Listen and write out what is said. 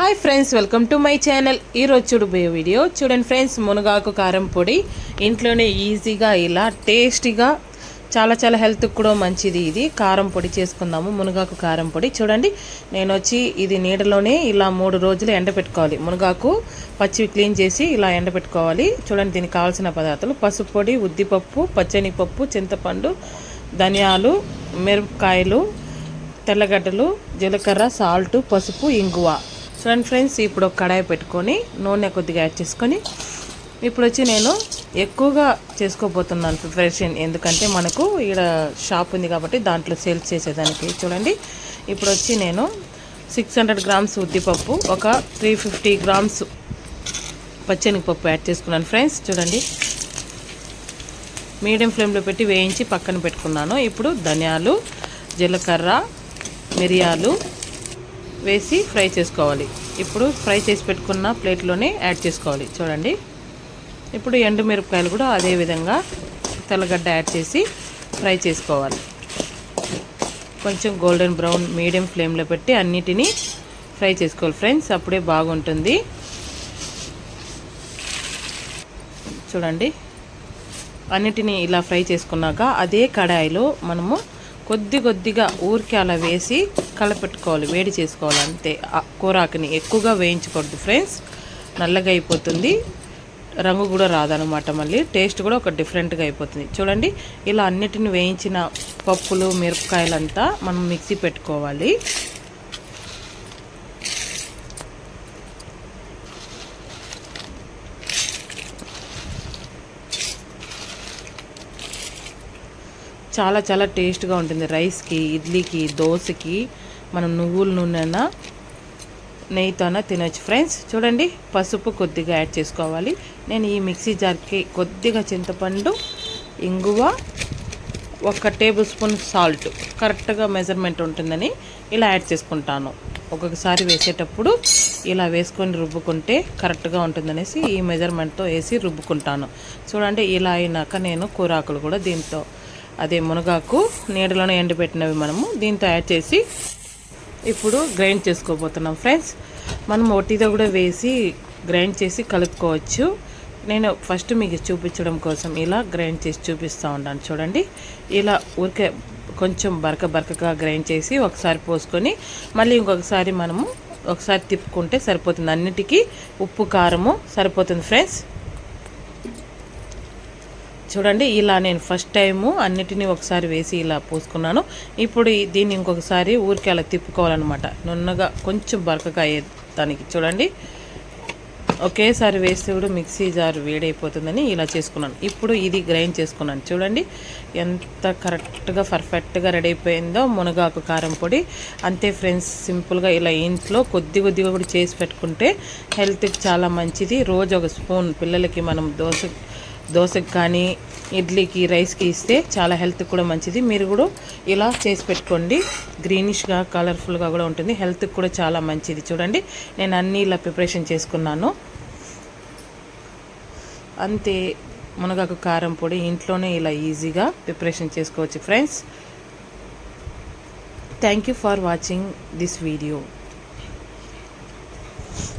Hi friends welcome to my channel ఈరోజు చూడబోయే video చూడండి ఫ్రెండ్స్ మునగాకు కారం పొడి. ఇంట్లోనే ఈజీగా ఇలా టేస్టీగా చాలా చాలా హెల్త్కి కూడా మంచిది ఇది. కారం పొడి చేసుకుందాము మునగాకు కారం పొడి. చూడండి నేను వచ్చి ఇది నీడలోనే ఇలా మూడు రోజులు ఎండబెట్టుకోవాలి. మునగాకు పచ్చివి క్లీన్ చేసి ఇలా ఎండబెట్టుకోవాలి. చూడండి దీనికి కావాల్సిన పదార్థాలు. పసుపు పొడి ఉద్దిపప్పు పచ్చనిపప్పు చింతపండు ధనియాలు మిరపకాయలు తెల్లగడ్డలు జీలకర్ర సాల్ట్ పసుపు ఇంగువ. చూడండి ఫ్రెండ్స్ ఇప్పుడు ఒక కడాయి పెట్టుకొని నూనె కొద్దిగా యాడ్ చేసుకొని ఇప్పుడు వచ్చి నేను ఎక్కువగా చేసుకోబోతున్నాను ప్రిపరేషన్ ఎందుకంటే మనకు ఇక్కడ షాప్ ఉంది కాబట్టి దాంట్లో సేల్స్ చేసేదానికి. చూడండి ఇప్పుడు వచ్చి నేను సిక్స్ హండ్రెడ్ గ్రామ్స్ ఉద్దిపప్పు ఒక త్రీ ఫిఫ్టీ గ్రామ్స్ పచ్చనిపప్పు యాడ్ చేసుకున్నాను ఫ్రెండ్స్. చూడండి మీడియం ఫ్లేమ్లో పెట్టి వేయించి పక్కన పెట్టుకున్నాను. ఇప్పుడు ధనియాలు జీలకర్ర మిరియాలు వేసి ఫ్రై చేసుకోవాలి. ఇప్పుడు ఫ్రై చేసి పెట్టుకున్న ప్లేట్లోనే యాడ్ చేసుకోవాలి. చూడండి. ఇప్పుడు ఎండుమిరపకాయలు కూడా అదే విధంగా తెల్లగడ్డ యాడ్ చేసి ఫ్రై చేసుకోవాలి. కొంచెం గోల్డెన్ బ్రౌన్ మీడియం ఫ్లేమ్లో పెట్టి అన్నిటినీ ఫ్రై చేసుకోవాలి. ఫ్రెండ్స్ అప్పుడే బాగుంటుంది. చూడండి. అన్నిటినీ ఇలా ఫ్రై చేసుకున్నాక అదే కడాయిలో మనము కొద్ది కొద్దిగా ఊరికి అలా వేసి కలపెట్టుకోవాలి వేడి చేసుకోవాలి అంతే. ఆ కూరాకుని ఎక్కువగా వేయించకూడదు ఫ్రెండ్స్. నల్లగా అయిపోతుంది. రంగు కూడా రాదనమాట మళ్ళీ. టేస్ట్ కూడా ఒక డిఫరెంట్గా అయిపోతుంది. చూడండి ఇలా అన్నిటిని వేయించిన పప్పులు మిరపకాయలంతా మనం మిక్సీ పెట్టుకోవాలి. చాలా చాలా టేస్ట్గా ఉంటుంది రైస్కి ఇడ్లీకి దోశకి. మనం నువ్వుల నూనెన నెయ్యితోన తినొచ్చు. ఫ్రెండ్స్ చూడండి పసుపు కొద్దిగా యాడ్ చేసుకోవాలి. నేను ఈ మిక్సీ జార్కి కొద్దిగా చింతపండు ఇంగువ ఒక టేబుల్ స్పూన్ సాల్ట్. కరెక్ట్గా మెజర్మెంట్ ఉంటుందని ఇలా యాడ్ చేసుకుంటాను. ఒక్కొక్కసారి వేసేటప్పుడు ఇలా వేసుకొని రుబ్బుకుంటే కరెక్ట్గా ఉంటుందనేసి ఈ మెజర్మెంట్తో వేసి రుబ్బుకుంటాను. చూడండి ఇలా అయినాక నేను కూరాకులు కూడా దీంతో అదే మునగాకు నీడలోనే ఎండబెట్టినవి మనము. దీన్ని తయారు చేసి ఇప్పుడు గ్రైండ్ చేసుకోబోతున్నాం ఫ్రెండ్స్. మనం ఒట్టితో కూడా వేసి గ్రైండ్ చేసి కలుపుకోవచ్చు. నేను ఫస్ట్ మీకు చూపించడం కోసం ఇలా గ్రైండ్ చేసి చూపిస్తూ ఉంటాను చూడండి. ఇలా ఊరికే కొంచెం బరక బరకగా గ్రైండ్ చేసి ఒకసారి పోసుకొని మళ్ళీ ఇంకొకసారి మనము ఒకసారి తిప్పుకుంటే సరిపోతుంది. అన్నిటికీ ఉప్పు కారము సరిపోతుంది ఫ్రెండ్స్. చూడండి ఇలా నేను ఫస్ట్ టైము అన్నిటినీ ఒకసారి వేసి ఇలా పోసుకున్నాను. ఇప్పుడు దీన్ని ఇంకొకసారి ఊరికి అలా తిప్పుకోవాలన్నమాట. నున్నగా కొంచెం బరకగా అయ్యేదానికి చూడండి. ఒకేసారి వేస్తే కూడా మిక్సీ జార్ వేడైపోతుందని ఇలా చేసుకున్నాను. ఇప్పుడు ఇది గ్రైండ్ చేసుకున్నాను. చూడండి ఎంత కరెక్ట్గా పర్ఫెక్ట్గా రెడీ అయిపోయిందో మునగాకు కారం పొడి. అంతే ఫ్రెండ్స్ సింపుల్గా ఇలా ఇంట్లో కొద్ది కొద్దిగా కూడా చేసి పెట్టుకుంటే హెల్త్కి చాలా మంచిది. రోజు ఒక స్పూన్ పిల్లలకి మనం దోశ దోశకి కానీ ఇడ్లీకి రైస్కి ఇస్తే చాలా హెల్త్ కూడా మంచిది. మీరు కూడా ఇలా చేసి పెట్టుకోండి. గ్రీనిష్గా కలర్ఫుల్గా కూడా ఉంటుంది. హెల్త్కి కూడా చాలా మంచిది. చూడండి నేను అన్నీ ఇలా ప్రిపరేషన్ చేసుకున్నాను. అంతే మునగాకు కారం పొడి ఇంట్లోనే ఇలా ఈజీగా ప్రిపరేషన్ చేసుకోవచ్చు friends. Thank you for watching this video